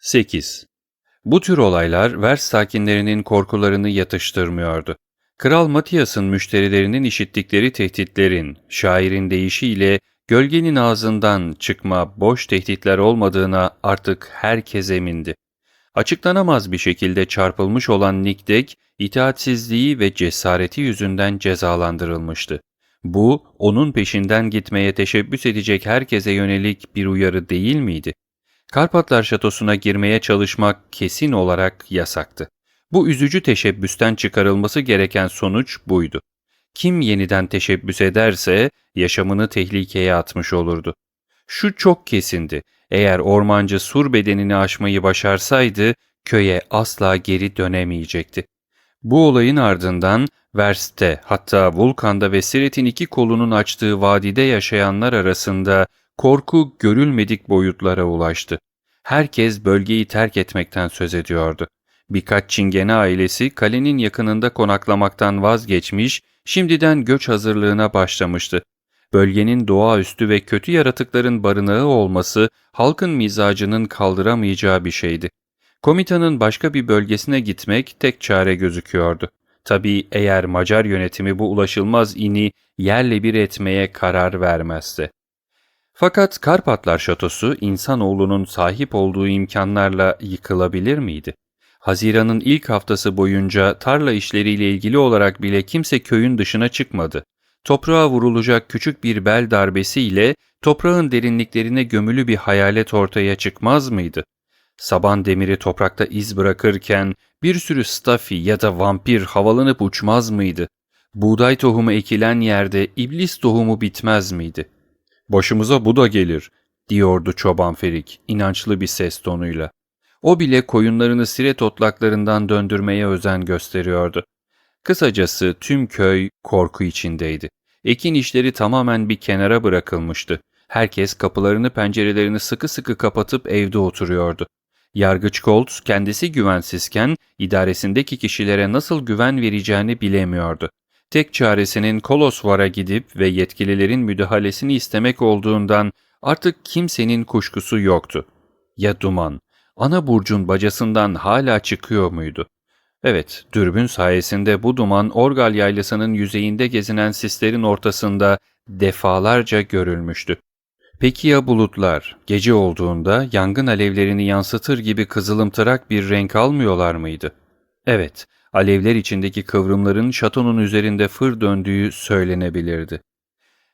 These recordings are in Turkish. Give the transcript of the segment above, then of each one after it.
8. Bu tür olaylar Vers sakinlerinin korkularını yatıştırmıyordu. Kral Matias'ın müşterilerinin işittikleri tehditlerin, şairin deyişiyle gölgenin ağzından çıkma boş tehditler olmadığına artık herkes emindi. Açıklanamaz bir şekilde çarpılmış olan Nikdek, itaatsizliği ve cesareti yüzünden cezalandırılmıştı. Bu, onun peşinden gitmeye teşebbüs edecek herkese yönelik bir uyarı değil miydi? Karpatlar Şatosu'na girmeye çalışmak kesin olarak yasaktı. Bu üzücü teşebbüsten çıkarılması gereken sonuç buydu. Kim yeniden teşebbüs ederse yaşamını tehlikeye atmış olurdu. Şu çok kesindi. Eğer ormancı sur bedenini aşmayı başarsaydı köye asla geri dönemeyecekti. Bu olayın ardından Vers'te hatta Vulkan'da ve Siret'in iki kolunun açtığı vadide yaşayanlar arasında korku görülmedik boyutlara ulaştı. Herkes bölgeyi terk etmekten söz ediyordu. Birkaç Çingene ailesi kalenin yakınında konaklamaktan vazgeçmiş, şimdiden göç hazırlığına başlamıştı. Bölgenin doğaüstü ve kötü yaratıkların barınağı olması halkın mizacının kaldıramayacağı bir şeydi. Komitanın başka bir bölgesine gitmek tek çare gözüküyordu. Tabii eğer Macar yönetimi bu ulaşılmaz ini yerle bir etmeye karar vermezse. Fakat Karpatlar Şatosu insanoğlunun sahip olduğu imkanlarla yıkılabilir miydi? Haziran'ın ilk haftası boyunca tarla işleriyle ilgili olarak bile kimse köyün dışına çıkmadı. Toprağa vurulacak küçük bir bel darbesiyle toprağın derinliklerine gömülü bir hayalet ortaya çıkmaz mıydı? Saban demiri toprakta iz bırakırken bir sürü stafi ya da vampir havalanıp uçmaz mıydı? Buğday tohumu ekilen yerde iblis tohumu bitmez miydi? Başımıza bu da gelir, diyordu çoban Ferik inançlı bir ses tonuyla. O bile koyunlarını siret otlaklarından döndürmeye özen gösteriyordu. Kısacası tüm köy korku içindeydi. Ekin işleri tamamen bir kenara bırakılmıştı. Herkes kapılarını pencerelerini sıkı sıkı kapatıp evde oturuyordu. Yargıç Colt kendisi güvensizken idaresindeki kişilere nasıl güven vereceğini bilemiyordu. Tek çaresinin Kolosvar'a gidip ve yetkililerin müdahalesini istemek olduğundan artık kimsenin kuşkusu yoktu. Ya duman, ana burcun bacasından hala çıkıyor muydu? Evet, dürbün sayesinde bu duman Orgal yaylasının yüzeyinde gezinen sislerin ortasında defalarca görülmüştü. Peki ya bulutlar, gece olduğunda yangın alevlerini yansıtır gibi kızılımtırak bir renk almıyorlar mıydı? Evet, alevler içindeki kıvrımların şatonun üzerinde fır döndüğü söylenebilirdi.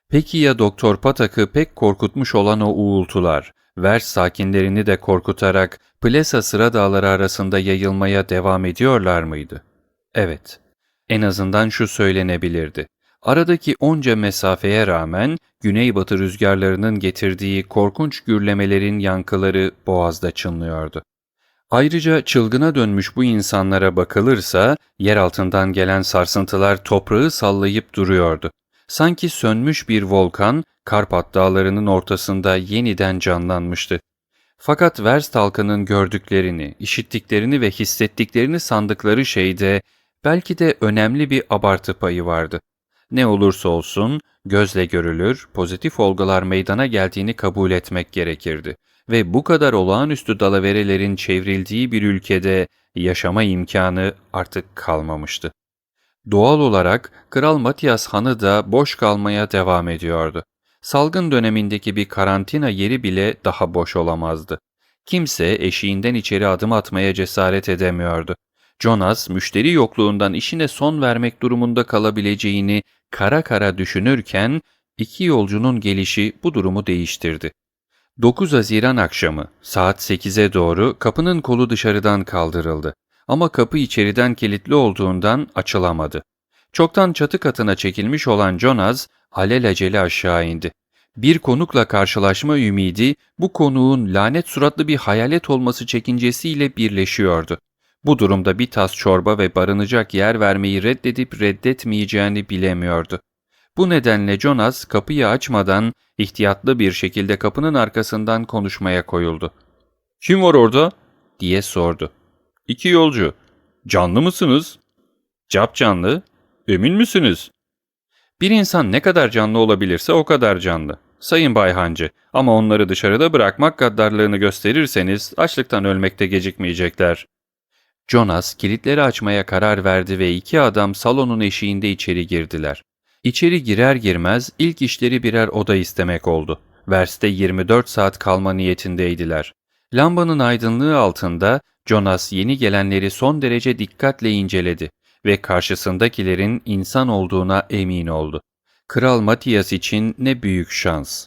Peki ya Doktor Patak'ı pek korkutmuş olan o uğultular, Vers sakinlerini de korkutarak Plesa sıra dağları arasında yayılmaya devam ediyorlar mıydı? Evet, en azından şu söylenebilirdi. Aradaki onca mesafeye rağmen güneybatı rüzgarlarının getirdiği korkunç gürlemelerin yankıları boğazda çınlıyordu. Ayrıca çılgına dönmüş bu insanlara bakılırsa yer altından gelen sarsıntılar toprağı sallayıp duruyordu. Sanki sönmüş bir volkan Karpat dağlarının ortasında yeniden canlanmıştı. Fakat Verst halkının gördüklerini, işittiklerini ve hissettiklerini sandıkları şeyde belki de önemli bir abartı payı vardı. Ne olursa olsun gözle görülür, pozitif olgular meydana geldiğini kabul etmek gerekirdi ve bu kadar olağanüstü dalaverelerin çevrildiği bir ülkede yaşama imkanı artık kalmamıştı. Doğal olarak Kral Matias Hanı da boş kalmaya devam ediyordu. Salgın dönemindeki bir karantina yeri bile daha boş olamazdı. Kimse eşiğinden içeri adım atmaya cesaret edemiyordu. Jonas, müşteri yokluğundan işine son vermek durumunda kalabileceğini kara kara düşünürken, iki yolcunun gelişi bu durumu değiştirdi. 9 Haziran akşamı saat 8'e doğru kapının kolu dışarıdan kaldırıldı. Ama kapı içeriden kilitli olduğundan açılamadı. Çoktan çatı katına çekilmiş olan Jonas alelacele aşağı indi. Bir konukla karşılaşma ümidi bu konuğun lanet suratlı bir hayalet olması çekincesiyle birleşiyordu. Bu durumda bir tas çorba ve barınacak yer vermeyi reddedip reddetmeyeceğini bilemiyordu. Bu nedenle Jonas kapıyı açmadan ihtiyatlı bir şekilde kapının arkasından konuşmaya koyuldu. ''Kim var orada?'' diye sordu. ''İki yolcu. Canlı mısınız?'' ''Cap canlı. Emin misiniz?'' Bir insan ne kadar canlı olabilirse o kadar canlı. Sayın Bay Hancı ama onları dışarıda bırakmak gaddarlığını gösterirseniz açlıktan ölmekte gecikmeyecekler. Jonas kilitleri açmaya karar verdi ve iki adam salonun eşiğinde içeri girdiler. İçeri girer girmez ilk işleri birer oda istemek oldu. Verste 24 saat kalma niyetindeydiler. Lambanın aydınlığı altında Jonas yeni gelenleri son derece dikkatle inceledi ve karşısındakilerin insan olduğuna emin oldu. Kral Matias için ne büyük şans.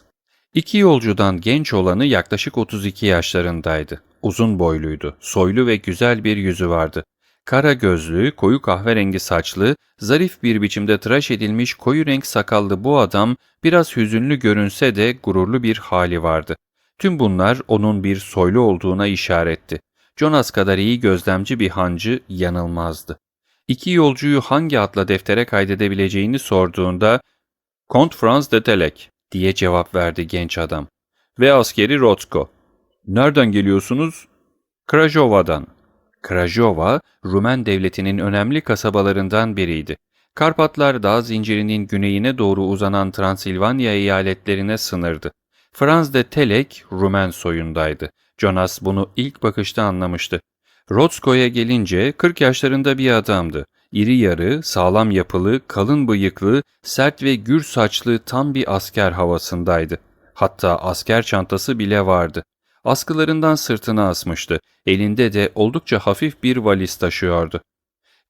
İki yolcudan genç olanı yaklaşık 32 yaşlarındaydı. Uzun boyluydu, soylu ve güzel bir yüzü vardı. Kara gözlü, koyu kahverengi saçlı, zarif bir biçimde tıraş edilmiş koyu renk sakallı bu adam biraz hüzünlü görünse de gururlu bir hali vardı. Tüm bunlar onun bir soylu olduğuna işaretti. Jonas kadar iyi gözlemci bir hancı yanılmazdı. İki yolcuyu hangi atla deftere kaydedebileceğini sorduğunda ''Kont Franz de Telek'' diye cevap verdi genç adam. ''Ve askeri Rotko.'' ''Nereden geliyorsunuz?'' ''Krajova'dan.'' Krajova, Rumen devletinin önemli kasabalarından biriydi. Karpatlar dağ zincirinin güneyine doğru uzanan Transilvanya eyaletlerine sınırdı. Franz de Telek, Rumen soyundaydı. Jonas bunu ilk bakışta anlamıştı. Rotsko'ya gelince 40 yaşlarında bir adamdı. İri yarı, sağlam yapılı, kalın bıyıklı, sert ve gür saçlı tam bir asker havasındaydı. Hatta asker çantası bile vardı. Askılarından sırtına asmıştı. Elinde de oldukça hafif bir valiz taşıyordu.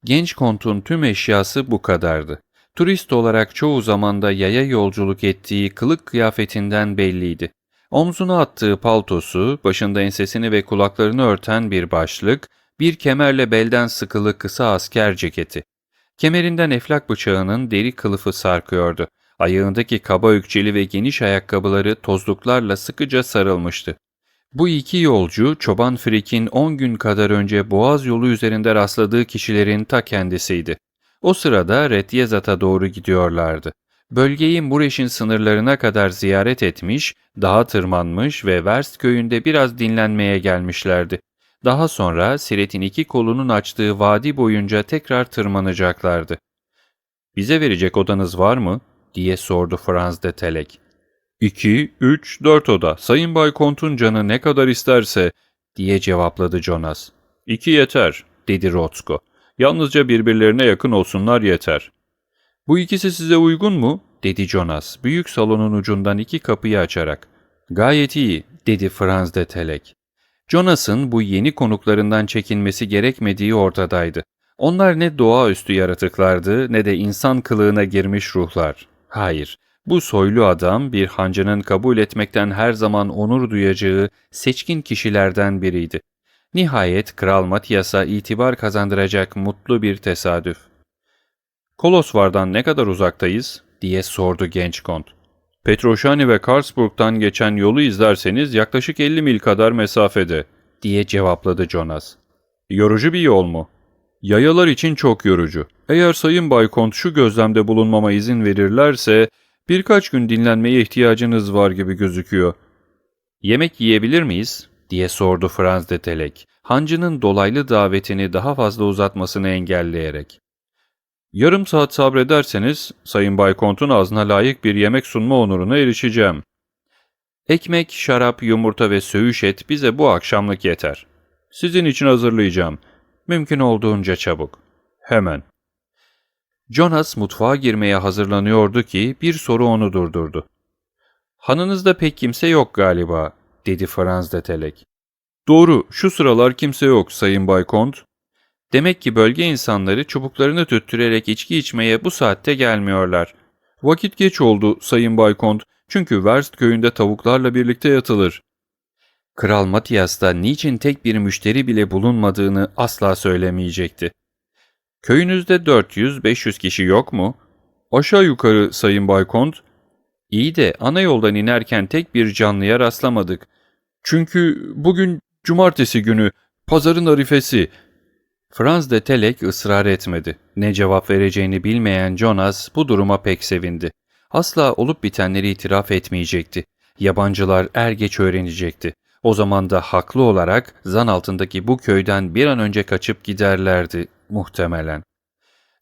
Genç kontun tüm eşyası bu kadardı. Turist olarak çoğu zamanda yaya yolculuk ettiği kılık kıyafetinden belliydi. Omzuna attığı paltosu, başında ensesini ve kulaklarını örten bir başlık, bir kemerle belden sıkılı kısa asker ceketi. Kemerinden eflak bıçağının deri kılıfı sarkıyordu. Ayağındaki kaba ökçeli ve geniş ayakkabıları tozluklarla sıkıca sarılmıştı. Bu iki yolcu Çoban Frik'in 10 gün kadar önce Boğaz yolu üzerinde rastladığı kişilerin ta kendisiydi. O sırada Retyezat'a doğru gidiyorlardı. Bölgeyi Mureş'in sınırlarına kadar ziyaret etmiş, dağa tırmanmış ve Verst köyünde biraz dinlenmeye gelmişlerdi. Daha sonra Siret'in iki kolunun açtığı vadi boyunca tekrar tırmanacaklardı. ''Bize verecek odanız var mı?'' diye sordu Franz de Telek. ''İki, üç, dört oda. Sayın Bay Kont'un canı ne kadar isterse.'' diye cevapladı Jonas. ''İki yeter.'' dedi Rotsko. ''Yalnızca birbirlerine yakın olsunlar yeter.'' ''Bu ikisi size uygun mu?'' dedi Jonas, büyük salonun ucundan iki kapıyı açarak. ''Gayet iyi.'' dedi Franz de Telek. Jonas'ın bu yeni konuklarından çekinmesi gerekmediği ortadaydı. Onlar ne doğaüstü yaratıklardı ne de insan kılığına girmiş ruhlar. Hayır, bu soylu adam bir hancının kabul etmekten her zaman onur duyacağı seçkin kişilerden biriydi. Nihayet Kral Matias'a itibar kazandıracak mutlu bir tesadüf. Kolosvar'dan ne kadar uzaktayız? diye sordu genç kont. Petroşani ve Karlsburg'dan geçen yolu izlerseniz yaklaşık 50 mil kadar mesafede, diye cevapladı Jonas. Yorucu bir yol mu? Yayalar için çok yorucu. Eğer Sayın Bay Kont şu gözlemde bulunmama izin verirlerse birkaç gün dinlenmeye ihtiyacınız var gibi gözüküyor. Yemek yiyebilir miyiz? diye sordu Franz de Telek, hancının dolaylı davetini daha fazla uzatmasını engelleyerek. Yarım saat sabrederseniz Sayın Bay Kont'un ağzına layık bir yemek sunma onuruna erişeceğim. Ekmek, şarap, yumurta ve söğüş et bize bu akşamlık yeter. Sizin için hazırlayacağım. Mümkün olduğunca çabuk. Hemen. Jonas mutfağa girmeye hazırlanıyordu ki bir soru onu durdurdu. Hanınızda pek kimse yok galiba, dedi Franz de Telek. Doğru, şu sıralar kimse yok Sayın Bay Kont. Demek ki bölge insanları çubuklarını tüttürerek içki içmeye bu saatte gelmiyorlar. Vakit geç oldu Sayın Baykont çünkü Verst köyünde tavuklarla birlikte yatılır. Kral Matias da niçin tek bir müşteri bile bulunmadığını asla söylemeyecekti. Köyünüzde 400-500 kişi yok mu? Aşağı yukarı Sayın Baykont. İyi de ana yoldan inerken tek bir canlıya rastlamadık. Çünkü bugün cumartesi günü, pazarın arifesi, Franz de Telek ısrar etmedi. Ne cevap vereceğini bilmeyen Jonas bu duruma pek sevindi. Asla olup bitenleri itiraf etmeyecekti. Yabancılar er geç öğrenecekti. O zaman da haklı olarak zan altındaki bu köyden bir an önce kaçıp giderlerdi muhtemelen.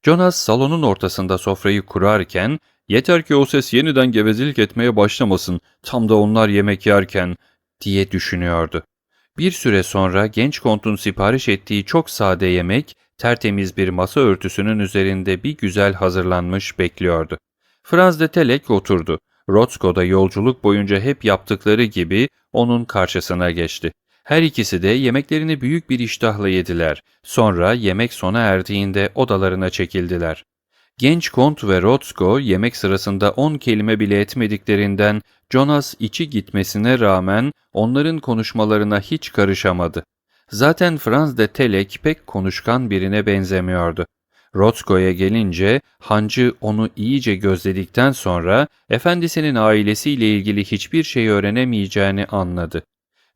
Jonas salonun ortasında sofrayı kurarken Yeter ki o ses yeniden gevezelik etmeye başlamasın, tam da onlar yemek yerken, diye düşünüyordu. Bir süre sonra genç kontun sipariş ettiği çok sade yemek, tertemiz bir masa örtüsünün üzerinde bir güzel hazırlanmış bekliyordu. Franz de Telek oturdu. Rotzko da yolculuk boyunca hep yaptıkları gibi onun karşısına geçti. Her ikisi de yemeklerini büyük bir iştahla yediler. Sonra yemek sona erdiğinde odalarına çekildiler. Genç kont ve Rotzko yemek sırasında on kelime bile etmediklerinden Jonas içi gitmesine rağmen onların konuşmalarına hiç karışamadı. Zaten Franz de Telek pek konuşkan birine benzemiyordu. Rotzko'ya gelince hancı onu iyice gözledikten sonra efendisinin ailesiyle ilgili hiçbir şey öğrenemeyeceğini anladı.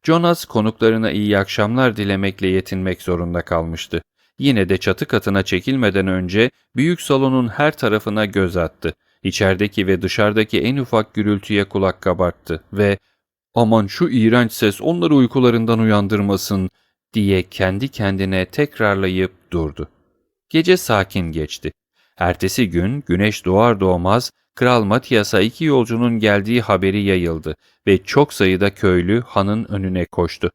Jonas konuklarına iyi akşamlar dilemekle yetinmek zorunda kalmıştı. Yine de çatı katına çekilmeden önce büyük salonun her tarafına göz attı. İçerideki ve dışarıdaki en ufak gürültüye kulak kabarttı ve ''Aman şu iğrenç ses onları uykularından uyandırmasın.'' diye kendi kendine tekrarlayıp durdu. Gece sakin geçti. Ertesi gün güneş doğar doğmaz Kral Matias'a iki yolcunun geldiği haberi yayıldı ve çok sayıda köylü hanın önüne koştu.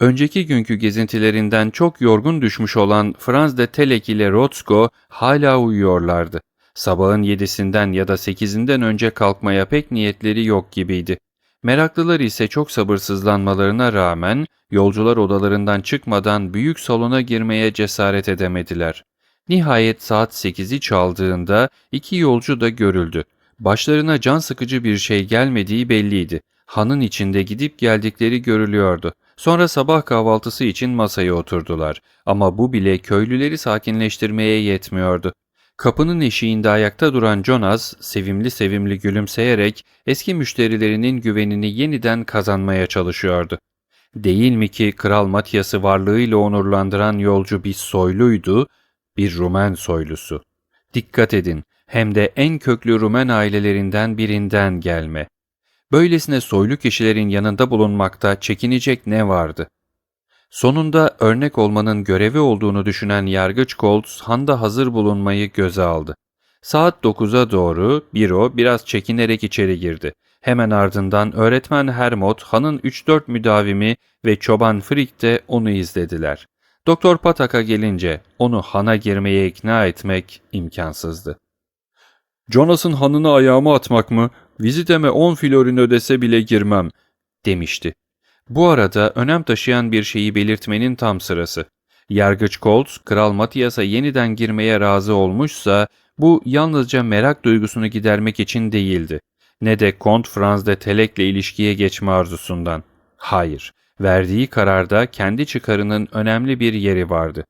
Önceki günkü gezintilerinden çok yorgun düşmüş olan Franz de Telek ile Rotzko hala uyuyorlardı. Sabahın yedisinden ya da sekizinden önce kalkmaya pek niyetleri yok gibiydi. Meraklılar ise çok sabırsızlanmalarına rağmen yolcular odalarından çıkmadan büyük salona girmeye cesaret edemediler. Nihayet saat 8'i çaldığında iki yolcu da görüldü. Başlarına can sıkıcı bir şey gelmediği belliydi. Hanın içinde gidip geldikleri görülüyordu. Sonra sabah kahvaltısı için masaya oturdular. Ama bu bile köylüleri sakinleştirmeye yetmiyordu. Kapının eşiğinde ayakta duran Jonas, sevimli sevimli gülümseyerek eski müşterilerinin güvenini yeniden kazanmaya çalışıyordu. Değil mi ki Kral Matias'ı varlığıyla onurlandıran yolcu bir soyluydu, bir Rumen soylusu. Dikkat edin, hem de en köklü Rumen ailelerinden birinden gelme. Böylesine soylu kişilerin yanında bulunmakta çekinecek ne vardı? Sonunda örnek olmanın görevi olduğunu düşünen yargıç Colt, handa hazır bulunmayı göze aldı. Saat 9'a doğru Biro biraz çekinerek içeri girdi. Hemen ardından öğretmen Hermot, hanın 3-4 müdavimi ve çoban Frick de onu izlediler. Doktor Patak'a gelince onu hana girmeye ikna etmek imkansızdı. Jonas'ın hanını ayağıma atmak mı? Viziteme 10 florin ödese bile girmem, demişti. Bu arada önem taşıyan bir şeyi belirtmenin tam sırası. Yargıç Colt, Kral Matias'a yeniden girmeye razı olmuşsa, bu yalnızca merak duygusunu gidermek için değildi. Ne de Kont Franz de Telek'le ilişkiye geçme arzusundan. Hayır, verdiği kararda kendi çıkarının önemli bir yeri vardı.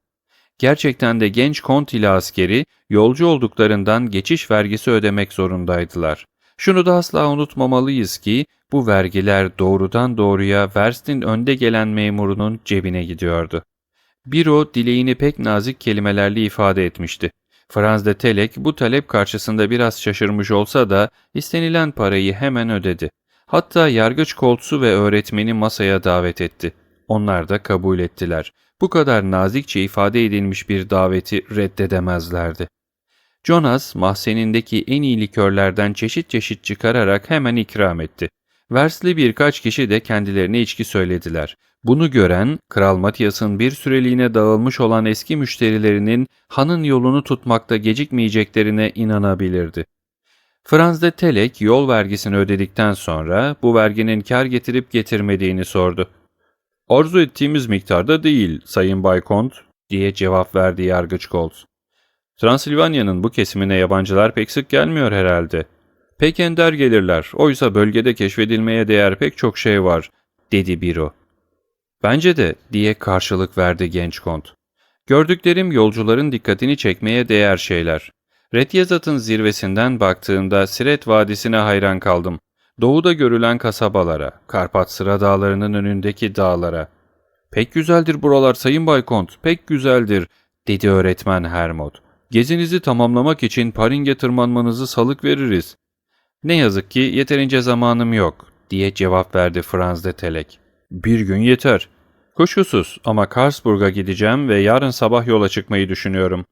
Gerçekten de genç kont ile askeri yolcu olduklarından geçiş vergisi ödemek zorundaydılar. Şunu da asla unutmamalıyız ki bu vergiler doğrudan doğruya Verst'in önde gelen memurunun cebine gidiyordu. Biro dileğini pek nazik kelimelerle ifade etmişti. Franz de Telek bu talep karşısında biraz şaşırmış olsa da istenilen parayı hemen ödedi. Hatta yargıç koltuğu ve öğretmeni masaya davet etti. Onlar da kabul ettiler. Bu kadar nazikçe ifade edilmiş bir daveti reddedemezlerdi. Jonas, mahzenindeki en iyi likörlerden çeşit çeşit çıkararak hemen ikram etti. Versli birkaç kişi de kendilerine içki söylediler. Bunu gören, Kral Matias'ın bir süreliğine dağılmış olan eski müşterilerinin hanın yolunu tutmakta gecikmeyeceklerine inanabilirdi. Franz de Telek yol vergisini ödedikten sonra bu verginin kar getirip getirmediğini sordu. Arzu ettiğimiz miktarda değil, Sayın Bay Kont, diye cevap verdi Yargıç Colt. Transilvanya'nın bu kesimine yabancılar pek sık gelmiyor herhalde. Pek ender gelirler, oysa bölgede keşfedilmeye değer pek çok şey var, dedi Biro. Bence de, diye karşılık verdi genç kont. Gördüklerim yolcuların dikkatini çekmeye değer şeyler. Retyazat'ın zirvesinden baktığımda Siret Vadisi'ne hayran kaldım. Doğuda görülen kasabalara, Karpat Sıra Dağları'nın önündeki dağlara. Pek güzeldir buralar Sayın Baykont, pek güzeldir, dedi öğretmen Hermod. Gezinizi tamamlamak için Paring'e tırmanmanızı salık veririz. Ne yazık ki yeterince zamanım yok, diye cevap verdi Franz de Telek. Bir gün yeter. Kuşkusuz ama Karlsburg'a gideceğim ve yarın sabah yola çıkmayı düşünüyorum.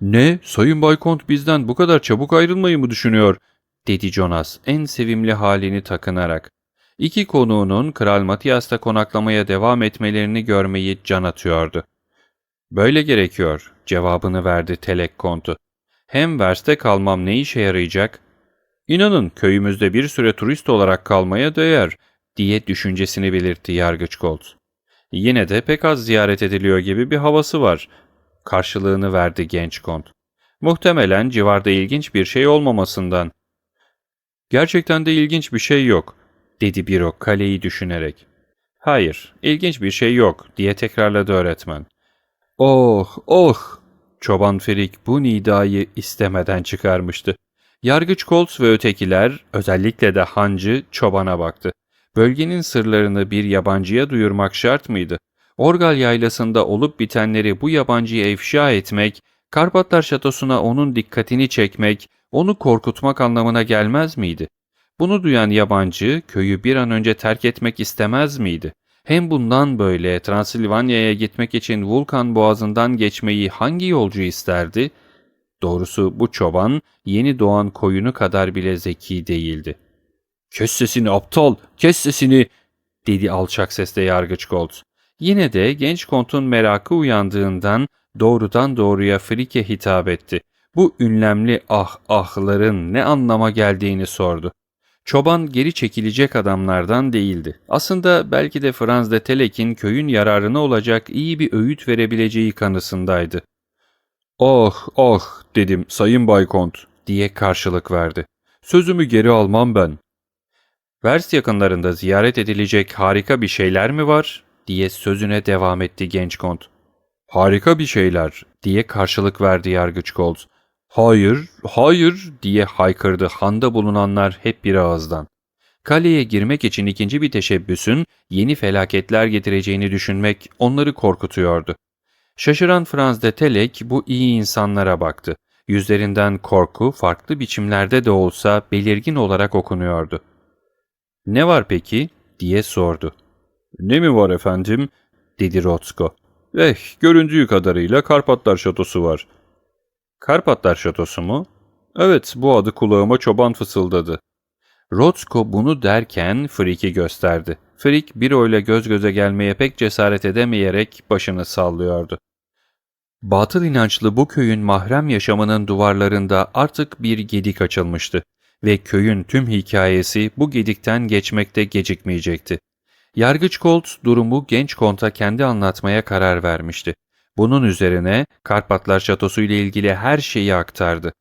Ne? Sayın Baykont bizden bu kadar çabuk ayrılmayı mı düşünüyor? Dedi Jonas en sevimli halini takınarak. İki konuğunun Kral Matias'ta konaklamaya devam etmelerini görmeyi can atıyordu. Böyle gerekiyor, cevabını verdi Telek Kontu. Hem verste kalmam ne işe yarayacak? İnanın köyümüzde bir süre turist olarak kalmaya değer, diye düşüncesini belirtti Yargıç Colt. Yine de pek az ziyaret ediliyor gibi bir havası var. Karşılığını verdi genç kont. Muhtemelen civarda ilginç bir şey olmamasından. Gerçekten de ilginç bir şey yok, dedi Biro kaleyi düşünerek. Hayır, ilginç bir şey yok, diye tekrarladı öğretmen. Oh, oh! Çoban Ferik bu nidayı istemeden çıkarmıştı. Yargıç Kolts ve ötekiler, özellikle de hancı, çobana baktı. Bölgenin sırlarını bir yabancıya duyurmak şart mıydı? Orgal yaylasında olup bitenleri bu yabancıya ifşa etmek, Karpatlar Şatosu'na onun dikkatini çekmek, onu korkutmak anlamına gelmez miydi? Bunu duyan yabancı köyü bir an önce terk etmek istemez miydi? Hem bundan böyle Transilvanya'ya gitmek için Vulkan Boğazı'ndan geçmeyi hangi yolcu isterdi? Doğrusu bu çoban yeni doğan koyunu kadar bile zeki değildi. ''Kes sesini aptal, kes sesini!'' dedi alçak sesle yargıç Gold. Yine de genç kontun merakı uyandığından doğrudan doğruya Frike hitap etti. Bu ünlemli ah ahların ne anlama geldiğini sordu. Çoban geri çekilecek adamlardan değildi. Aslında belki de Franz de Telek'in köyün yararına olacak iyi bir öğüt verebileceği kanısındaydı. ''Oh, oh'' dedim Sayın Baykont diye karşılık verdi. ''Sözümü geri almam ben. Vers yakınlarında ziyaret edilecek harika bir şeyler mi var? diye sözüne devam etti genç kont. Harika bir şeyler diye karşılık verdi yargıç Coles. Hayır, hayır diye haykırdı handa bulunanlar hep bir ağızdan. Kaleye girmek için ikinci bir teşebbüsün yeni felaketler getireceğini düşünmek onları korkutuyordu. Şaşıran Franz de Telek bu iyi insanlara baktı. Yüzlerinden korku farklı biçimlerde de olsa belirgin olarak okunuyordu. ''Ne var peki?'' diye sordu. ''Ne mi var efendim?'' dedi Rotsko. ''Eh, göründüğü kadarıyla Karpatlar Şatosu var.'' ''Karpatlar Şatosu mu?'' ''Evet, bu adı kulağıma çoban fısıldadı.'' Rotsko bunu derken Frik'i gösterdi. Frik Biro ile göz göze gelmeye pek cesaret edemeyerek başını sallıyordu. Batıl inançlı bu köyün mahrem yaşamının duvarlarında artık bir gedik açılmıştı ve köyün tüm hikayesi bu gedikten geçmekte gecikmeyecekti. Yargıç Colt durumu genç konta kendi anlatmaya karar vermişti. Bunun üzerine Karpatlar Şatosu ile ilgili her şeyi aktardı.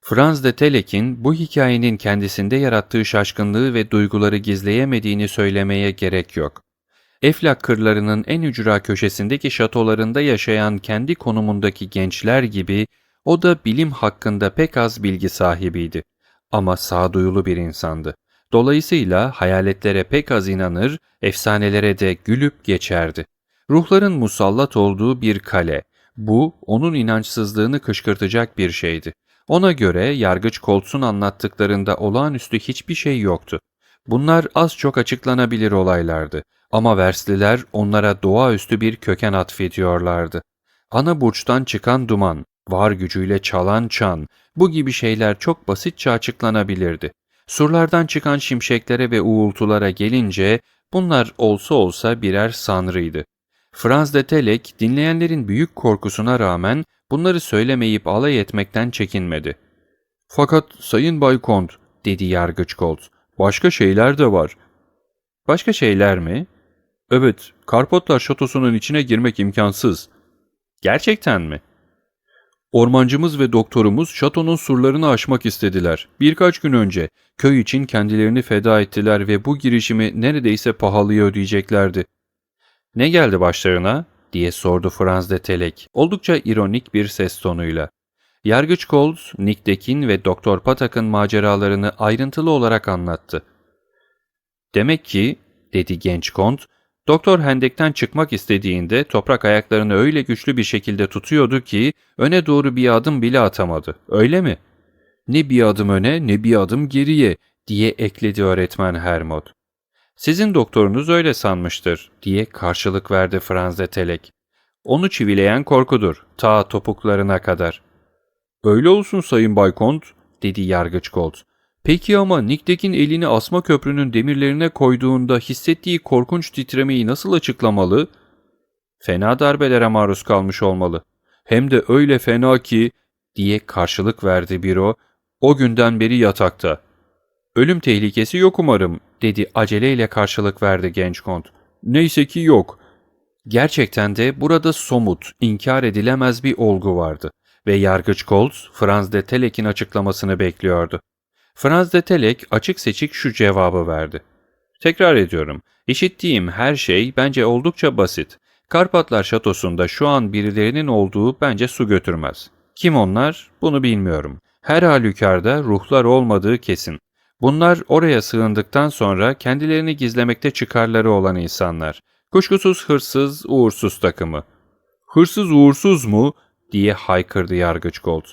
Franz de Telek'in bu hikayenin kendisinde yarattığı şaşkınlığı ve duyguları gizleyemediğini söylemeye gerek yok. Eflak kırlarının en ücra köşesindeki şatolarında yaşayan kendi konumundaki gençler gibi o da bilim hakkında pek az bilgi sahibiydi. Ama sağduyulu bir insandı. Dolayısıyla hayaletlere pek az inanır, efsanelere de gülüp geçerdi. Ruhların musallat olduğu bir kale. Bu, onun inançsızlığını kışkırtacak bir şeydi. Ona göre Yargıç Koltz'un anlattıklarında olağanüstü hiçbir şey yoktu. Bunlar az çok açıklanabilir olaylardı. Ama Versliler onlara doğaüstü bir köken atfediyorlardı. Ana burçtan çıkan duman, var gücüyle çalan çan, bu gibi şeyler çok basitçe açıklanabilirdi. Surlardan çıkan şimşeklere ve uğultulara gelince bunlar olsa olsa birer sanrıydı. Franz de Telek dinleyenlerin büyük korkusuna rağmen bunları söylemeyip alay etmekten çekinmedi. Fakat Sayın Bay Kont, dedi Yargıç Colt, başka şeyler de var. Başka şeyler mi? Evet, Karpotlar şatosunun içine girmek imkansız. Gerçekten mi? Ormancımız ve doktorumuz şatonun surlarını aşmak istediler. Birkaç gün önce köy için kendilerini feda ettiler ve bu girişimi neredeyse pahalıya ödeyeceklerdi. Ne geldi başlarına? diye sordu Franz de Telek, oldukça ironik bir ses tonuyla. Yargıç Coles, Nick Dekin ve Doktor Patak'ın maceralarını ayrıntılı olarak anlattı. Demek ki, dedi genç kont, Doktor hendekten çıkmak istediğinde toprak ayaklarını öyle güçlü bir şekilde tutuyordu ki öne doğru bir adım bile atamadı. Öyle mi? Ne bir adım öne ne bir adım geriye diye ekledi öğretmen Hermod. Sizin doktorunuz öyle sanmıştır diye karşılık verdi Franz de Telek. Onu çivileyen korkudur ta topuklarına kadar. Öyle olsun Sayın Bay Kont dedi yargıç Colt. Peki ama Nick'tekin elini asma köprünün demirlerine koyduğunda hissettiği korkunç titremeyi nasıl açıklamalı? Fena darbelere maruz kalmış olmalı. Hem de öyle fena ki diye karşılık verdi Biro. O günden beri yatakta. Ölüm tehlikesi yok umarım dedi aceleyle karşılık verdi genç kont. Neyse ki yok. Gerçekten de burada somut, inkar edilemez bir olgu vardı ve yargıç Colt, Franz de Telek'in açıklamasını bekliyordu. Franz de Telek açık seçik şu cevabı verdi. Tekrar ediyorum, işittiğim her şey bence oldukça basit. Karpatlar Şatosu'nda şu an birilerinin olduğu bence su götürmez. Kim onlar? Bunu bilmiyorum. Her halükarda ruhlar olmadığı kesin. Bunlar oraya sığındıktan sonra kendilerini gizlemekte çıkarları olan insanlar. Kuşkusuz hırsız, uğursuz takımı. Hırsız uğursuz mu? diye haykırdı yargıç Gold.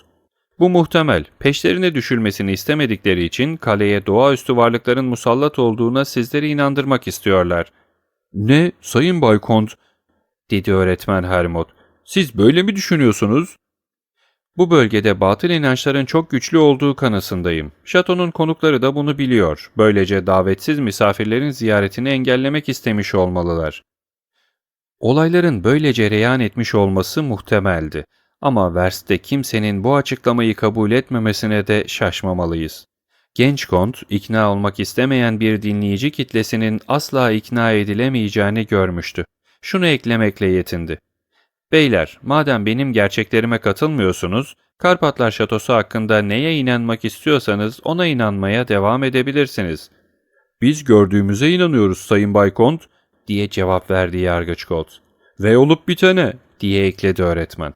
Bu muhtemel. Peşlerine düşülmesini istemedikleri için kaleye doğaüstü varlıkların musallat olduğuna sizleri inandırmak istiyorlar. Ne, Sayın Bay Kont? dedi öğretmen Hermod. Siz böyle mi düşünüyorsunuz? Bu bölgede batıl inançların çok güçlü olduğu kanısındayım. Şatonun konukları da bunu biliyor. Böylece davetsiz misafirlerin ziyaretini engellemek istemiş olmalılar. Olayların böyle cereyan etmiş olması muhtemeldi. Ama Verst'te kimsenin bu açıklamayı kabul etmemesine de şaşmamalıyız. Genç kont, ikna olmak istemeyen bir dinleyici kitlesinin asla ikna edilemeyeceğini görmüştü. Şunu eklemekle yetindi. Beyler, madem benim gerçeklerime katılmıyorsunuz, Karpatlar Şatosu hakkında neye inanmak istiyorsanız ona inanmaya devam edebilirsiniz. Biz gördüğümüze inanıyoruz Sayın Bay Kont, diye cevap verdi Yargıç Gold. Ve olup bitene, diye ekledi öğretmen.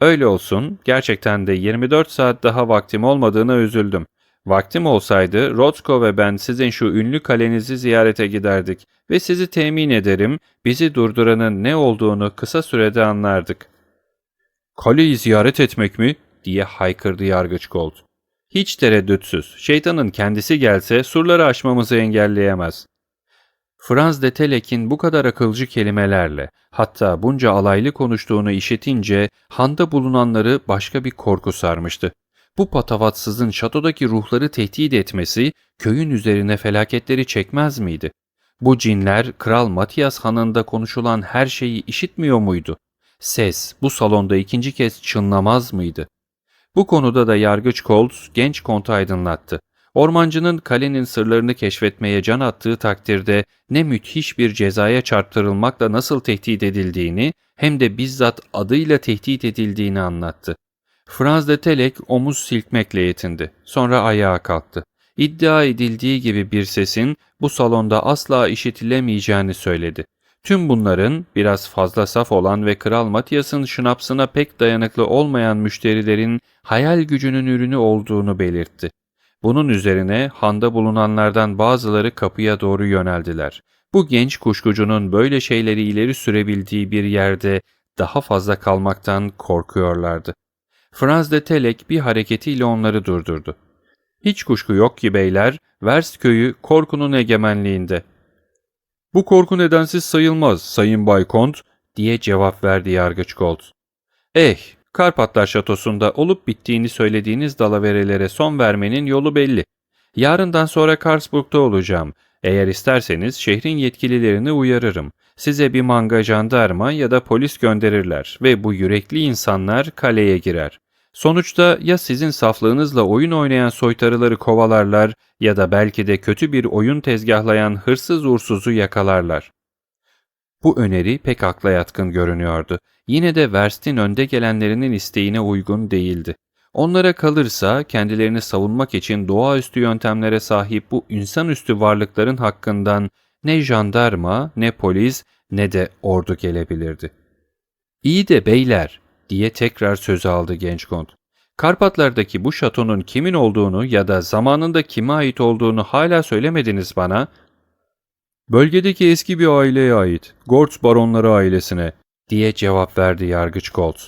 Öyle olsun, gerçekten de 24 saat daha vaktim olmadığına üzüldüm. Vaktim olsaydı Rothko ve ben sizin şu ünlü kalenizi ziyarete giderdik ve sizi temin ederim bizi durduranın ne olduğunu kısa sürede anlardık. Kaleyi ziyaret etmek mi? diye haykırdı yargıç Gold. Hiç tereddütsüz. Şeytanın kendisi gelse surları aşmamızı engelleyemez. Franz de Telek'in bu kadar akılcı kelimelerle, hatta bunca alaylı konuştuğunu işitince handa bulunanları başka bir korku sarmıştı. Bu patavatsızın şatodaki ruhları tehdit etmesi köyün üzerine felaketleri çekmez miydi? Bu cinler Kral Matias Han'ında konuşulan her şeyi işitmiyor muydu? Ses bu salonda ikinci kez çınlamaz mıydı? Bu konuda da Yargıç Colt genç kontu aydınlattı. Ormancının kalenin sırlarını keşfetmeye can attığı takdirde ne müthiş bir cezaya çarptırılmakla nasıl tehdit edildiğini hem de bizzat adıyla tehdit edildiğini anlattı. Franz de Telek omuz silkmekle yetindi. Sonra ayağa kalktı. İddia edildiği gibi bir sesin bu salonda asla işitilemeyeceğini söyledi. Tüm bunların biraz fazla saf olan ve Kral Matias'ın şınapsına pek dayanıklı olmayan müşterilerin hayal gücünün ürünü olduğunu belirtti. Bunun üzerine handa bulunanlardan bazıları kapıya doğru yöneldiler. Bu genç kuşkucunun böyle şeyleri ileri sürebildiği bir yerde daha fazla kalmaktan korkuyorlardı. Franz de Telek bir hareketiyle onları durdurdu. Hiç kuşku yok ki beyler, Vers köyü korkunun egemenliğinde. Bu korku nedensiz sayılmaz Sayın Bay Kont, diye cevap verdi Yargıç Gold. Eh, Karpatlar Şatosu'nda olup bittiğini söylediğiniz dalaverelere son vermenin yolu belli. Yarından sonra Karlsburg'da olacağım. Eğer isterseniz şehrin yetkililerini uyarırım. Size bir manga jandarma ya da polis gönderirler ve bu yürekli insanlar kaleye girer. Sonuçta ya sizin saflığınızla oyun oynayan soytarıları kovalarlar ya da belki de kötü bir oyun tezgahlayan hırsız ursuzu yakalarlar. Bu öneri pek akla yatkın görünüyordu. Yine de Verst'in önde gelenlerinin isteğine uygun değildi. Onlara kalırsa kendilerini savunmak için doğaüstü yöntemlere sahip bu insanüstü varlıkların hakkından ne jandarma, ne polis, ne de ordu gelebilirdi. İyi de beyler, diye tekrar söz aldı genç kont. Karpatlardaki bu şatonun kimin olduğunu ya da zamanında kime ait olduğunu hala söylemediniz bana. Bölgedeki eski bir aileye ait, Gortz baronları ailesine, diye cevap verdi yargıç Colt.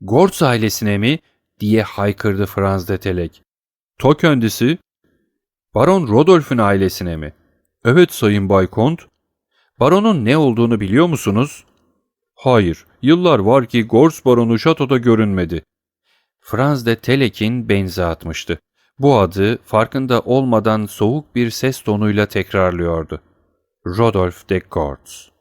Gortz ailesine mi? diye haykırdı Franz de Telek. Ta kendisi? Baron Rodolf'un ailesine mi? Evet sayın Bay Kont. Baronun ne olduğunu biliyor musunuz? Hayır, yıllar var ki Gors baronu şatoda görünmedi. Franz de Telek'in benzi atmıştı. Bu adı farkında olmadan soğuk bir ses tonuyla tekrarlıyordu. Rodolphe de Gortz.